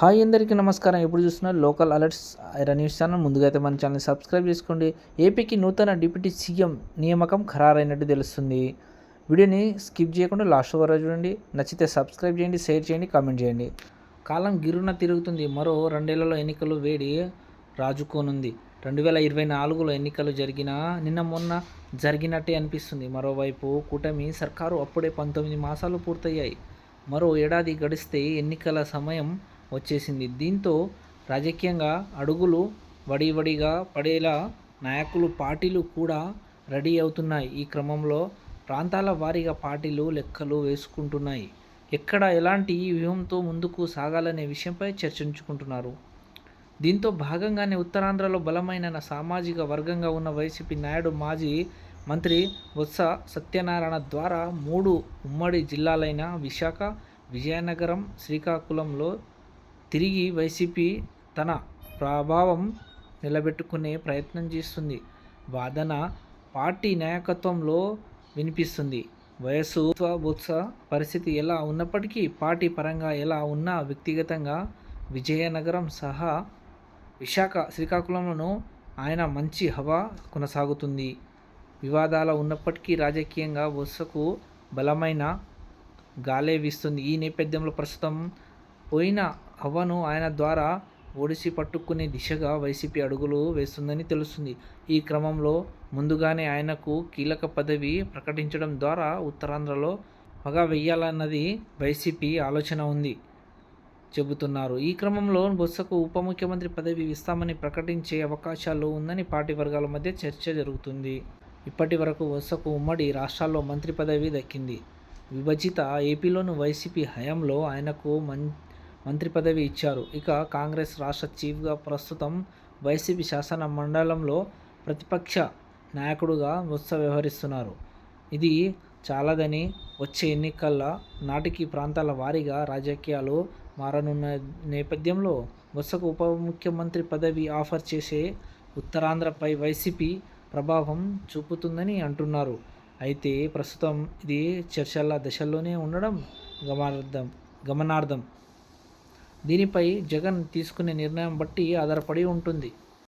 Hi అందరికీ నమస్కారం. ఎప్పుడు చూస్తున్నారు local alerts Aira news channel. ముందుగా అయితే మన ఛానల్ సబ్స్క్రైబ్ చేసుకోండి. ఏపీకి నూతన డిప్యూటీ సీఎం నియామకం ఖరారైనట్టు తెలుస్తుంది. వీడియోని స్కిప్ చేయకుండా లాస్ట్ వరకు చూడండి. నచ్చితే సబ్స్క్రైబ్ చేయండి షేర్ చేయండి కామెంట్ చేయండి. కాలం గిరున తిరుగుతుంది. మరో రెండేళ్ళలో ఎన్నికలు వేడి రాజుకోనుంది. రెండు వేల ఇరవై నాలుగులో ఎన్నికలు జరిగిన నిన్న మొన్న జరిగినట్టే అనిపిస్తుంది. మరోవైపు కూటమి సర్కారు అప్పుడే పంతొమ్మిది మాసాలు పూర్తయ్యాయి. మరో ఏడాది గడిస్తే ఎన్నికల సమయం వచ్చేసింది. దీంతో రాజకీయంగా అడుగులు వడివడిగా పడేలా నాయకులు పార్టీలు కూడా రెడీ అవుతున్నాయి. ఈ క్రమంలో ప్రాంతాల వారీగా పార్టీలు లెక్కలు వేసుకుంటున్నాయి. ఎక్కడ ఎలాంటి వ్యూహంతో ముందుకు సాగాలనే విషయంపై చర్చించుకుంటున్నారు. దీంతో భాగంగానే ఉత్తరాంధ్రలో బలమైన సామాజిక వర్గంగా ఉన్న వైసీపీ నాయుడు మాజీ మంత్రి బొత్స సత్యనారాయణ ద్వారా మూడు ఉమ్మడి జిల్లాలైన విశాఖ విజయనగరం శ్రీకాకుళంలో తిరిగి వైసీపీ తన ప్రభావం నిలబెట్టుకునే ప్రయత్నం చేస్తుంది. వాదన పార్టీ నాయకత్వంలో వినిపిస్తుంది. వయస్సు బొత్స పరిస్థితి ఎలా ఉన్నప్పటికీ పార్టీ పరంగా ఎలా ఉన్నా వ్యక్తిగతంగా విజయనగరం సహా విశాఖ శ్రీకాకుళంలోనూ ఆయన మంచి హవా కొనసాగుతుంది. వివాదాలు ఉన్నప్పటికీ రాజకీయంగా బొత్సకు బలమైన గాలే వీస్తుంది. ఈ నేపథ్యంలో ప్రస్తుతం పోయిన అవ్వను ఆయన ద్వారా ఒడిసి పట్టుకునే దిశగా వైసీపీ అడుగులు వేస్తుందని తెలుస్తుంది. ఈ క్రమంలో ముందుగానే ఆయనకు కీలక పదవి ప్రకటించడం ద్వారా ఉత్తరాంధ్రలో పగ వెయ్యాలన్నది వైసీపీ ఆలోచన ఉంది చెబుతున్నారు. ఈ క్రమంలో బొత్సకు ఉప ముఖ్యమంత్రి పదవి ఇస్తామని ప్రకటించే అవకాశాలు ఉందని పార్టీ వర్గాల మధ్య చర్చ జరుగుతుంది. ఇప్పటి వరకు బొత్సకు ఉమ్మడి రాష్ట్రాల్లో మంత్రి పదవి దక్కింది. విభజిత ఏపీలోని వైసీపీ హయాంలో ఆయనకు మం మంత్రి పదవి ఇచ్చారు. ఇక కాంగ్రెస్ రాష్ట్ర చీఫ్గా ప్రస్తుతం వైసీపీ శాసన మండలంలో ప్రతిపక్ష నాయకుడుగా ముత్స వ్యవహరిస్తున్నారు. ఇది చాలదని వచ్చే ఎన్నికల నాటికి ప్రాంతాల వారీగా రాజకీయాలు మారనున్న నేపథ్యంలో బొత్సకు ఉప ముఖ్యమంత్రి పదవి ఆఫర్ చేసే ఉత్తరాంధ్రపై వైసీపీ ప్రభావం చూపుతుందని అంటున్నారు. అయితే ప్రస్తుతం ఇది చర్చల దశల్లోనే ఉండడం గమనార్థం గమనార్థం. దీనిపై జగన్ తీసుకునే నిర్ణయం బట్టి ఆధారపడి ఉంటుంది.